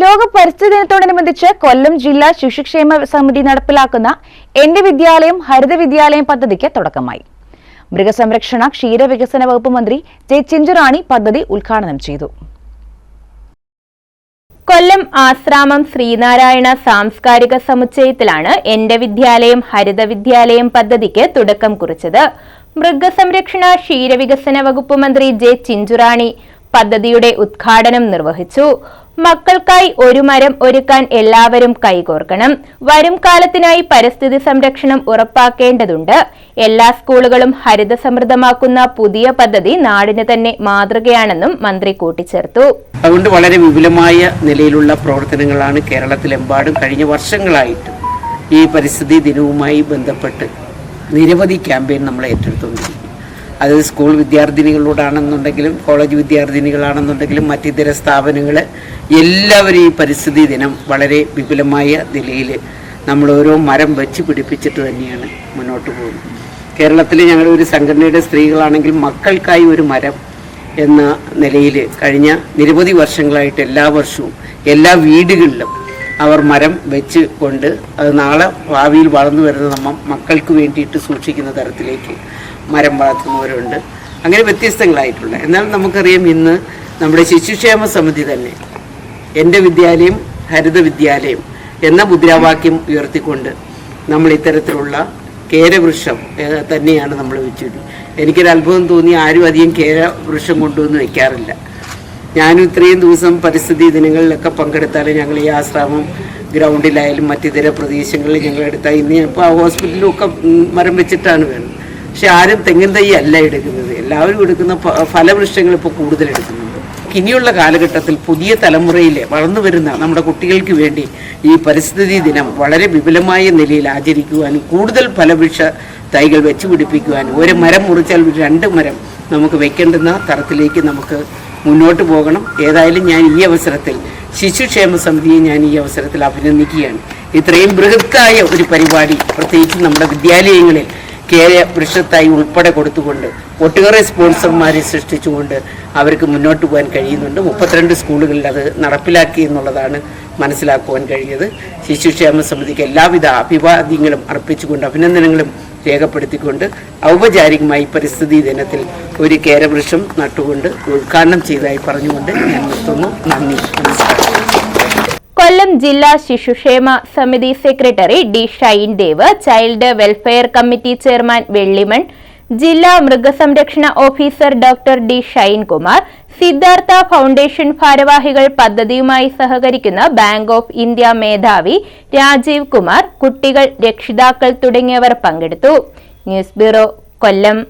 ലോക പരിസ്ഥിതി ദിനത്തോടനുബന്ധിച്ച് കൊല്ലം ജില്ലാ ശിശുക്ഷേമ സമിതി നടപ്പിലാക്കുന്ന എന്റെ വിദ്യാലയം ഹരിത വിദ്യാലയം പദ്ധതിക്ക് തുടക്കമായി. മൃഗസംരക്ഷണ ക്ഷീരവികസന വകുപ്പ് മന്ത്രി ജെ ചിഞ്ചുറാണി പദ്ധതി ഉദ്ഘാടനം ചെയ്തു. കൊല്ലം ആശ്രാമം ശ്രീനാരായണ സാംസ്കാരിക സമുച്ചയത്തിലാണ് എന്റെ വിദ്യാലയം ഹരിത വിദ്യാലയം പദ്ധതിക്ക് തുടക്കം കുറിച്ചത്. മൃഗസംരക്ഷണ ക്ഷീരവികസന വകുപ്പ് മന്ത്രി ജെ ചിഞ്ചുറാണി പദ്ധതിയുടെ ഉദ്ഘാടനം നിർവഹിച്ചു. മക്കൾക്കായി ഒരു മരം ഒരുക്കാൻ എല്ലാവരും കൈകോർക്കണം. വരും കാലത്തിനായി പരിസ്ഥിതി സംരക്ഷണം ഉറപ്പാക്കേണ്ടതുണ്ട്. എല്ലാ സ്കൂളുകളും ഹരിത സമൃദ്ധമാക്കുന്ന പുതിയ പദ്ധതി നാടിന് തന്നെ മാതൃകയാണെന്നും മന്ത്രി കൂട്ടിച്ചേർത്തു. അതുകൊണ്ട് വളരെ വിപുലമായ നിലയിലുള്ള പ്രവർത്തനങ്ങളാണ് കേരളത്തിലെമ്പാടും കഴിഞ്ഞ വർഷങ്ങളായിട്ട് ഈ പരിസ്ഥിതി ദിനവുമായി ബന്ധപ്പെട്ട് നിരവധി ക്യാമ്പയിൻ നമ്മൾ ഏറ്റെടുത്തുകൊണ്ടിരിക്കും അത് സ്കൂൾ വിദ്യാർത്ഥിനികളോടാണെന്നുണ്ടെങ്കിലും കോളേജ് വിദ്യാർത്ഥിനികളാണെന്നുണ്ടെങ്കിലും മറ്റിതര സ്ഥാപനങ്ങൾ എല്ലാവരും ഈ പരിസ്ഥിതി ദിനം വളരെ വിപുലമായ നിലയിൽ നമ്മൾ ഓരോ മരം വെച്ച് പിടിപ്പിച്ചിട്ട് തന്നെയാണ് മുന്നോട്ട് പോകുന്നത്. കേരളത്തിൽ ഞങ്ങളുടെ ഒരു സംഘടനയുടെ സ്ത്രീകളാണെങ്കിൽ മക്കൾക്കായി ഒരു മരം എന്ന നിലയിൽ കഴിഞ്ഞ നിരവധി വർഷങ്ങളായിട്ട് എല്ലാ വർഷവും എല്ലാ വീടുകളിലും അവർ മരം വെച്ച് കൊണ്ട് അത് നാളെ ഭാവിയിൽ വളർന്നു വരുന്ന നമ്മ മക്കൾക്ക് വേണ്ടിയിട്ട് സൂക്ഷിക്കുന്ന തരത്തിലേക്ക് മരം വളർത്തുന്നവരുണ്ട്. അങ്ങനെ വ്യത്യസ്തങ്ങളായിട്ടുള്ള എന്നാൽ നമുക്കറിയാം ഇന്ന് നമ്മുടെ ശിശുക്ഷേമ സമിതി തന്നെ എന്റെ വിദ്യാലയം ഹരിത വിദ്യാലയം എന്ന മുദ്രാവാക്യം ഉയർത്തിക്കൊണ്ട് നമ്മൾ ഇത്തരത്തിലുള്ള കേരവൃക്ഷം തന്നെയാണ് നമ്മൾ വെച്ചത്. എനിക്കൊരു അത്ഭുതം തോന്നി ആരും അധികം കേരവൃക്ഷം കൊണ്ടുവന്ന് വെക്കാറില്ല. ഞാനും ഇത്രയും ദിവസം പരിസ്ഥിതി ദിനങ്ങളിലൊക്കെ പങ്കെടുത്താലും ഞങ്ങൾ ഈ ആശ്രാമം ഗ്രൗണ്ടിലായാലും മറ്റിതര പ്രദേശങ്ങളിൽ ഞങ്ങൾ എടുത്താൽ ഇന്ന് ഇപ്പോൾ ഹോസ്പിറ്റലിലും ഒക്കെ മരം വെച്ചിട്ടാണ് വേണ്ടത്. പക്ഷെ ആരും തെങ്ങിൻ തൈ അല്ല എടുക്കുന്നത്. എല്ലാവരും എടുക്കുന്ന ഫലവൃക്ഷങ്ങൾ ഇപ്പോൾ കൂടുതൽ എടുക്കുന്നുണ്ട്. ഇനിയുള്ള കാലഘട്ടത്തിൽ പുതിയ തലമുറയിലെ വളർന്നു വരുന്ന നമ്മുടെ കുട്ടികൾക്ക് വേണ്ടി ഈ പരിസ്ഥിതി ദിനം വളരെ വിപുലമായ നിലയിൽ ആചരിക്കുവാനും കൂടുതൽ ഫലവൃക്ഷ തൈകൾ വെച്ച് പിടിപ്പിക്കുവാനും ഒരു മരം മുറിച്ചാൽ രണ്ട് മരം നമുക്ക് വെക്കേണ്ടുന്ന തരത്തിലേക്ക് നമുക്ക് മുന്നോട്ട് പോകണം. ഏതായാലും ഞാൻ ഈ അവസരത്തിൽ ശിശുക്ഷേമ സമിതിയെ ഞാൻ ഈ അവസരത്തിൽ അഭിനന്ദിക്കുകയാണ്. ഇത്രയും ബൃഹത്തായ ഒരു പരിപാടി പ്രത്യേകിച്ച് നമ്മുടെ വിദ്യാലയങ്ങളിൽ കേര വൃക്ഷത്തായി ഉൾപ്പെടെ കൊടുത്തുകൊണ്ട് ഒട്ടേറെ സ്പോൺസർമാരെ സൃഷ്ടിച്ചുകൊണ്ട് അവർക്ക് മുന്നോട്ട് പോകാൻ കഴിയുന്നുണ്ട്. മുപ്പത്തിരണ്ട് സ്കൂളുകളിൽ അത് നടപ്പിലാക്കി എന്നുള്ളതാണ് മനസ്സിലാക്കുവാൻ കഴിയത് ശിശുക്ഷേമ സമിതിക്ക് എല്ലാവിധ അഭിവാദ്യങ്ങളും അർപ്പിച്ചുകൊണ്ട് അഭിനന്ദനങ്ങളും രേഖപ്പെടുത്തിക്കൊണ്ട് ഔപചാരികമായി പരിസ്ഥിതി ദിനത്തിൽ ഒരു കേരവൃക്ഷം നട്ടുകൊണ്ട് ഉദ്ഘാടനം ചെയ്തതായി പറഞ്ഞുകൊണ്ട് ഞാൻ നിർത്തുന്നു. നന്ദി. നമസ്കാരം. ജില്ലാ ശിശുക്ഷേമ സമിതി secretary D Shine Dev child welfare committee chairman Vellimon ജില്ലാ മൃഗസംരക്ഷണ officer doctor D Shinekumar Siddhartha foundation ഭാരവാഹികൾ പദ്ധതിയുമായി സഹകരിക്കുന്ന ബാങ്ക് ഓഫ് ഇന്ത്യ മേധാവി രാജീവ് കുമാർ കുട്ടികൾ രക്ഷിതാക്കൾ തുടങ്ങിയവർ പങ്കെടുത്തു. News bureau Kollam.